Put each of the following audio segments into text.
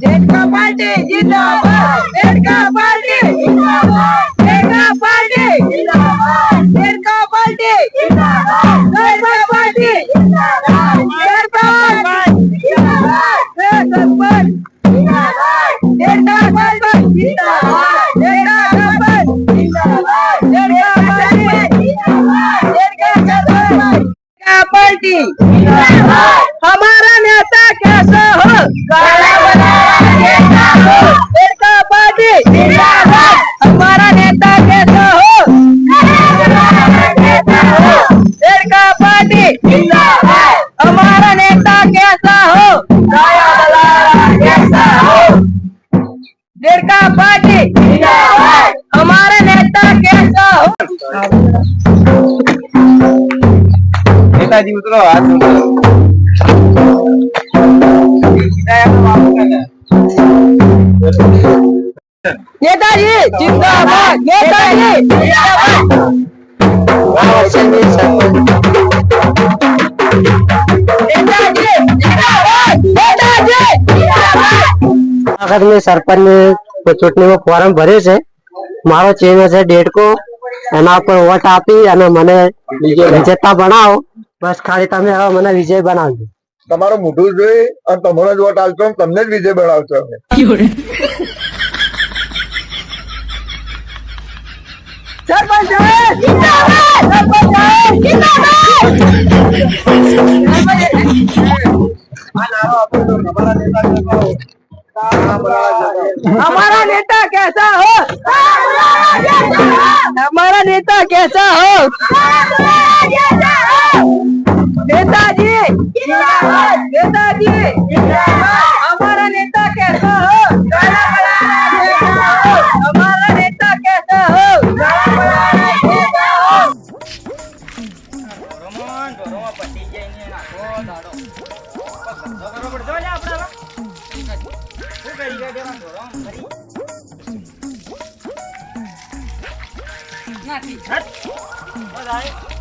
જેટકા party જિંદાબાદ, જેટકા party જિંદાબાદ, જેટકા party જિંદાબાદ, જેટકા પાર્ટી જિંદાબાદ, જેટકા પાર્ટી જિંદાબાદ हमारे नेता नेताजी उतरो हाथ नेताजी जिंदाबाद नेताजी जिंदाबाद नेताजी सरपंच તો ચૂંટણીમાં ફોર્મ ભર્યું છે. મારો ચિહ્ન છે દેડકો એના ઉપર વોટ આપી અને મને વિજેતા બનાવો. બસ ખાલી તમે હવે મને વિજય બનાવજો. તમારું મોઢું જોઈ અને તમારો જ વોટ આપશો તમને જ વિજય બનાવશો અમે. સરપંચ સરપંચ हमारा नेता कैसा हो हमारा नेता कैसा हो नेताजी नेताजी हमारा नेता कैसा हो हमारा नेता कैसा हो રોમન રોમન પટી જાય ને આખો દાડો ધંધો કરવો પડતો છે આપણે હવે. શું કરી ગયા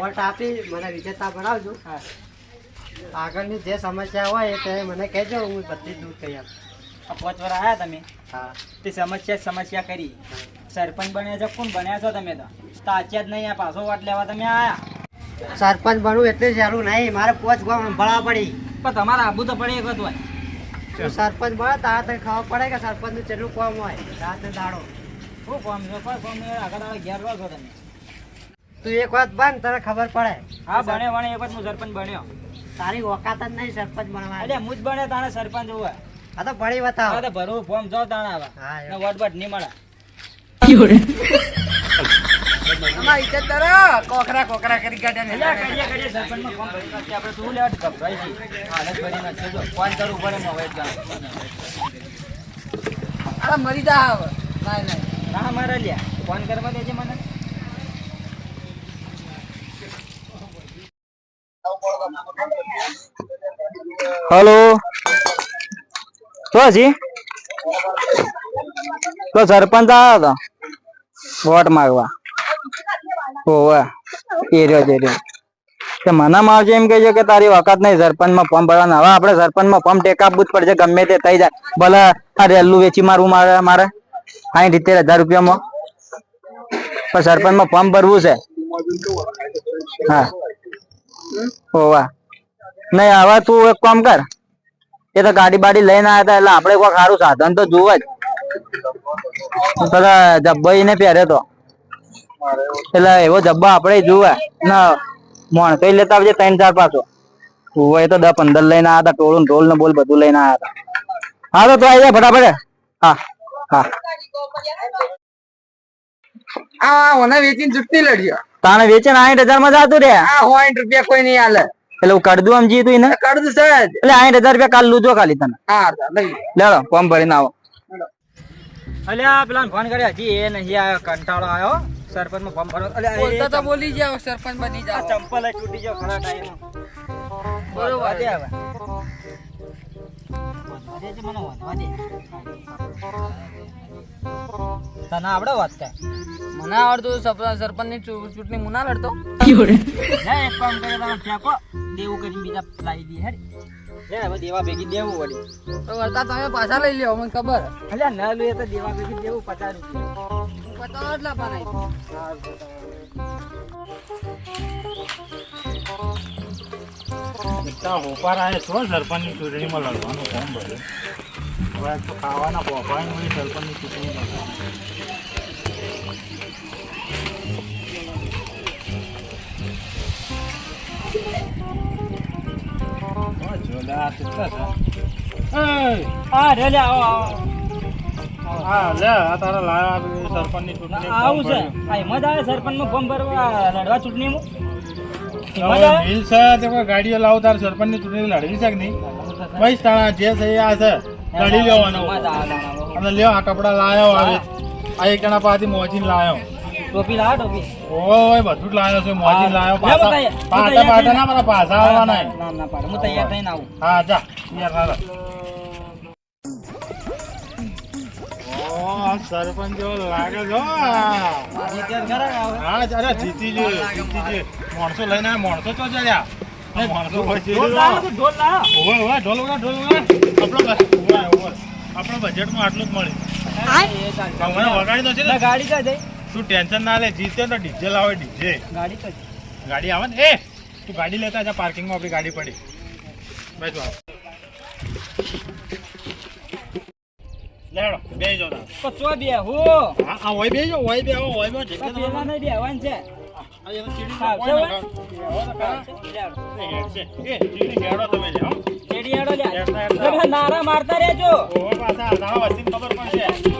વોટ આપી મને વિજેતા બનાવજો હા. આગળની જે સમસ્યા હોય તે મને કહેજો હું બધી દૂર કરી આપું. આ પાંચ વાર આવ્યા તમે? હા. તે સમસ્યા સમસ્યા કરી. સરપંચ બન્યા છો કોણ બન્યા છો તમે તો? તાચ્યા જ નહીં આ પાછો વાટ લેવા તમે આવ્યા સરપંચ બનવું એટલે સારું નહીં મારે પોચ ગામ સંભાળવા પડી. પણ તમારે આબુ તો પડે એક જ હોય. સરપંચ બને તારા તને ખબર પડે કે સરપંચનું કેટલું કોમ હોય? રાત ને દાડો. શું કોમ છે? કોમ આગળ ઘેર રહો છો તમે. તું એક વાત બન તને ખબર પડે. હા બને બને એક વાત હું સરપંચ બન્યો. તારી ઓકાત જ નહીં સરપંચ બનવા એટલે હું જ બને તાણે સરપંચ હોય આ તો ભણી બતાવો. હવે તો ભરવું ફોર્મ જો તાણે આવા. હા, ને વોટ વોટ નહીં મળે. અમારી ઇજ્જત કરો કોકરા કોકરા કરી કાઢ્યા એટલે કરીએ કરીએ સરપંચમાં ફોર્મ ભરી નાખીએ. આપણે શું લેવા ગભરાય છે. હાલત ભરી નાખીએ. જો ફોન કરવું પડે અરે મરી જા હવે. નહીં નહીં ના મારા લ્યા. ફોન કરવા દેજે મને. હલો. તો જી તો સરપંચ આવ્યો હતો વોટ માંગવા. હોવે. એ રહ્યો જ તે મને માવજે એમ કહેજો કે તારી વખત નહીં, સરપંચમાં ફોર્મ ભરવાના. હવે આપણે સરપંચમાં ફોર્મ ટેક આપવું જ પડશે. ગમે તે થઈ જાય. ભલે આ રેલું વેચી મારવું મારે મારે. સાઈઠ સિત્તેર હજાર રૂપિયામાં. પણ સરપંચમાં ફોર્મ ભરવું છે. હા. હોવા. નહીં હવે તું એક કામ કર. એ તો ગાડી બાડી લઈને આવ્યા હતા એટલે આપણે કોઈ સારું સાધન તો જોવે જ. પેલા જબ્બાઈ ને પહેર્યો તો. એટલે એવો જબ્બા આપણે જોવે. ના મોણ કઈ લેતા આવજે ત્રણ ચાર પાછો. હોય તો દસ પંદર લઈને આવ્યા હતા ટોળું ને ઢોલ ને બોલ બધું લઈને આવ્યા હતા. હા તો તું આવી જા ફટાફટ. હા હા. આ ઓને વેચીને જુટતી લડ્યો. તાણે વેચીને આઠ હજારમાં જતું રે. આ હોઈન્ટ રૂપિયા કોઈ નહીં હાલે એટલે હું કડદું આમ જીતું એને? કાઢ દઉં સાહેબ. એટલે આઠ હજાર રૂપિયા કાલ લૂજો ખાલી તને. હા લઈ લેડો ફોર્મ ભરીને આવો. અલ્યા પેલા ફોન કર્યા. હજી એ નહીં આવ્યો કંટાળો આવ્યો. સરપંચમાં ફોર્મ ભરો. બોલતા તો બોલી જાવ સરપંચ બની જાવ ચંપલ તૂટી ગયો ખરા ટાઈમ. બરોબર. દે હવે. વધવા દે છે મને વધવા દે. તને આવડે વાત કે મને આવડતું સરપંચની ચૂંટણી મુના લડતો. એક કામ કરે તમે ફેંકો. દેવું કરીને બીજા લાવી દે હેડ હવે દેવા ભેગી દેવું વળી. તો વળતા તમે પાછા લઈ લ્યો મને ખબર. અલ્યા ન લઈએ તો દેવા ભેગી દેવું પચાસ રૂપિયા. હોપાર આવે છો સરપંચની ચૂંટણીમાં લડવાનું ફોર્મ ભર્યું હવે તો ખાવાના મળી સરપંચની ચૂંટણીમાં લાવ આ રે લે આવો આવો આ લે, આ તારા લાયા છે સરપંચની ચૂંટણી આવું છે. આ હિંમત આવે સરપંચનું ફોર્મ ભરવા લડવા ચૂંટણીમાં? હિંમત હવે છે તે ગાડીઓ લાવો તારે સરપંચની ચૂંટણી લડવી છે કે નહીં? ભાઈ જે છે આ છે. લડી લેવાનું. અને લ્યો આ કપડા લાયો આવે આ એક જણા પાછી મોચીને લાયો. ટોપી લાવો ટોપી ઓય બધું જ લાયો છે મોજી લાયો પાછા પાછા પાછા ના મારા પાછા આવવાના ના ના પાડ હું તૈયાર થઈને આવું હા જા યાર હાલો ઓ સરપંચ જેવો લાગે છો. હા માણસો લઈને માણસો તો જડ્યા આ માણસો પછી ઢોલ ઢોલ ઢોલ આપણો બજેટમાં આટલું જ મળે એ વગાડી દો છે ગાડી ક્યાં જઈ તું ટેન્શન ના લે જીતે તો ડીજે લાવે ડીજે. ગાડી તો ગાડી આવે ને? એ તું ગાડી લેતા જા પાર્કિંગમાં આપણી ગાડી પડી. બેસો લેડો બે જો તાર. પચવા બે હો હા હા ઓય બે જો હોય બે આવો ઓય બે પેલા નહીં બેહવાનું છે. આ એનો સીડી કોઈ ના. આવો તો. એ તમે લે, હો. ચેડી હેડતા. તમે નારા મારતા રહેજો. ઓવે પાછા તારા વસીને ખબર પડશે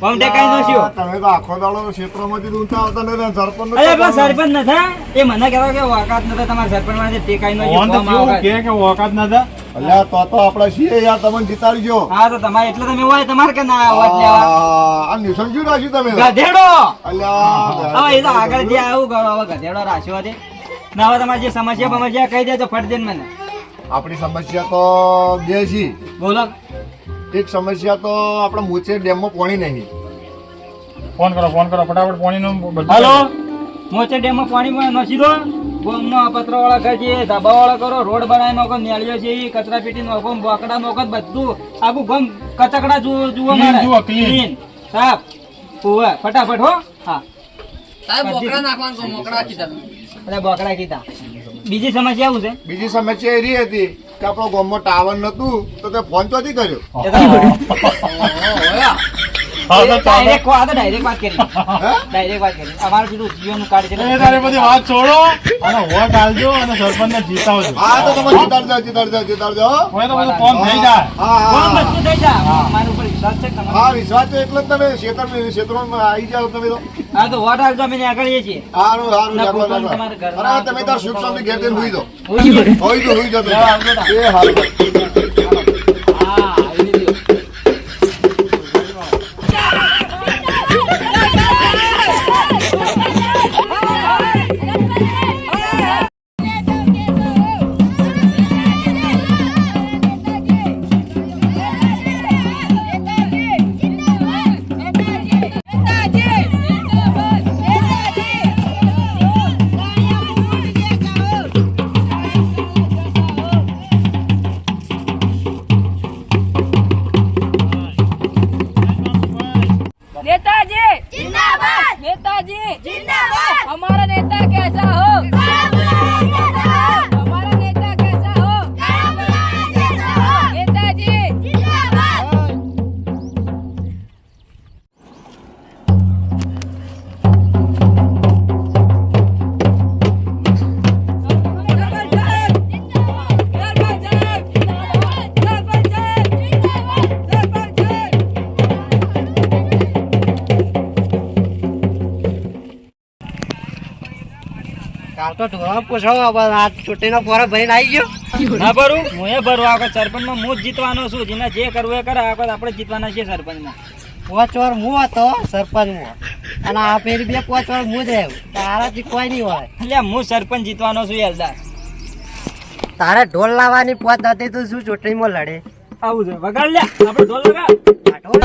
જિંદાબાદ સરપંચ જિંદાબાદ હા આ ઓય ઓય ઓય ઓય. કરો. હા સરપંચ આવ્યો. સરપંચમાં બોલવા આવો કે ફોર્મ ટેકાઈ નો છો તમે તો આખો દાડો ક્ષેત્રમાંથી જ ઊંચા આવતા ને સરપંચ અરે બસ સરપંચ નથા એ મને કહેવા કે વાકાત નતા તમારા સરપંચમાં ટેકાઈ નો તો કેવું કે કે ઓકાત ના થા. અલ્યા તો તો આપણે છીએ યાર તમને જીતાડજો હા તો તમારે એટલે તમે હોય તમારે કે ના અવાજ લેવા આ શું રાખ્યું તમે? ગધેડો! અલ્યા હા એ તો આગળ જે આવું કરો હવે ગધેડો રાખ્યો છે. ના હવે તમારી જે સમસ્યા બમસ્યા કહી દેજો ફટ દેન મને. આપણી સમસ્યા તો બે છે. બોલો. એક સમસ્યા તો આપણા મોચે ડેમમાં પાણી નહીં. ફોન કરો ફોન કરો ફટાફટ પાણીનું હાલો? મોચેર ડેમમાં પાણી નસી દો ગોમમાં પતરા વાળા ઘર છે ધાબા વાળા કરો રોડ બનાવી નાખો નેળીઓ છે કચરા પેટી નાખો બોકડા નાખો બધું. આખું ગમ કચકડા જુઓ જુઓ મારે. સાફ. ઓવે ફટાફટ હો. હા. સાહેબ બોકડા નાખવાનું કીધા. અરે બોકડા કીધા. બીજી સમસ્યા શું છે? બીજી સમસ્યા એ હતી. કે આપણો ગામમાં ટાવર નતું તો તે ફોન ચોથી કર્યો? હા, તો ચાલો. આ તો ડાયરેક્ટ વાત કરી. ડાયરેક્ટ વાત કરી. અમારું પેલું જીઓનું કાર્ડ છે એ તારે છોડો અને વોટ આલજો અને સરપંચને જીતાવજો. હા તો તમે જીતાડજો જીતાડજો જીતાડજો કોમ થઈ જાય. હા વિશ્વાસ છે હા વિશ્વાસ છે એટલે તમે ક્ષેત્ર ક્ષેત્રમાં આવી જાઓ તમે તો હા તો વોટ આપજો અમે આગળ છીએ સારું સારું તમે તાર સુખ શાંતિ ઘેર હુઈ. હોઈ. હુઈ આવજો. એ હારું. હાલ તો ધોરણ પૂછો આ ચૂંટણીનો ફોરમ ભરીને આવી ગયો. ના ભરું હું એ ભરવા આખો સરપંચમાં હું જ જીતવાનો છું જેને જે કરવું એ કરે આખો આપણે જીતવાના છીએ સરપંચમાં. પાંચ વાર હું હતો સરપંચમાં અને આ પેલી બે પાંચ વાર હું જ રહ્યો. તારાથી કોઈ નહીં હોય. એટલે હું સરપંચ જીતવાનો છું યાર તારે ઢોલ લાવવાની પોત હતી તું શું ચૂંટણીમાં લડે? આવું છે. વગાડ લે. આપણે ઢોલ લગાડ આ ઢોલ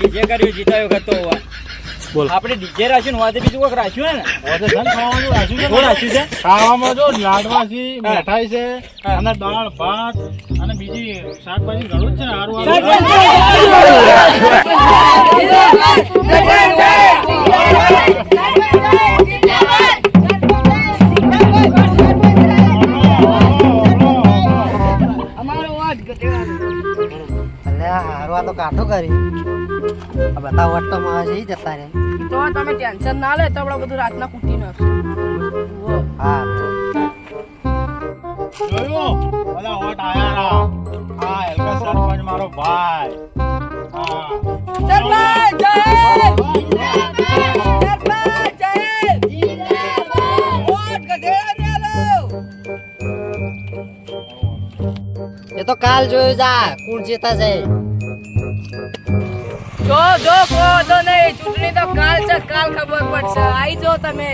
ડીજે કર્યું જીતાયો કરતો હોવા. બોલ. આપણે ડીજે રાખ્યું ને વાતે બીજું કોઈક રાખ્યું ને? ખાવાનું રાખ્યું છે શું રાખ્યું છે? ખાવામાં જો લાડવા છે મીઠાઈ છે અને દાળ ભાત અને બીજી શાકભાજી ઘણું જ છે હારું અલે હારું આ તો કાઠું કરી. બધા વટ તો મારા જઈ જતા રે તો તમે ટેન્શન ના લે તો આપણે બધું રાતના કૂટી નાખશું. હા જોયું? બધા વોટ આયા હા એલકા સરપંચ મારો ભાઈ. હા. સરપંચ જય! તો કાલ જોયું જા કોણ જીતા છે જો જો કો તો નહીં, ચૂંટણી તો કાલ છે, કાલ ખબર પડશે. આવી જો તમે.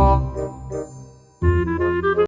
Thank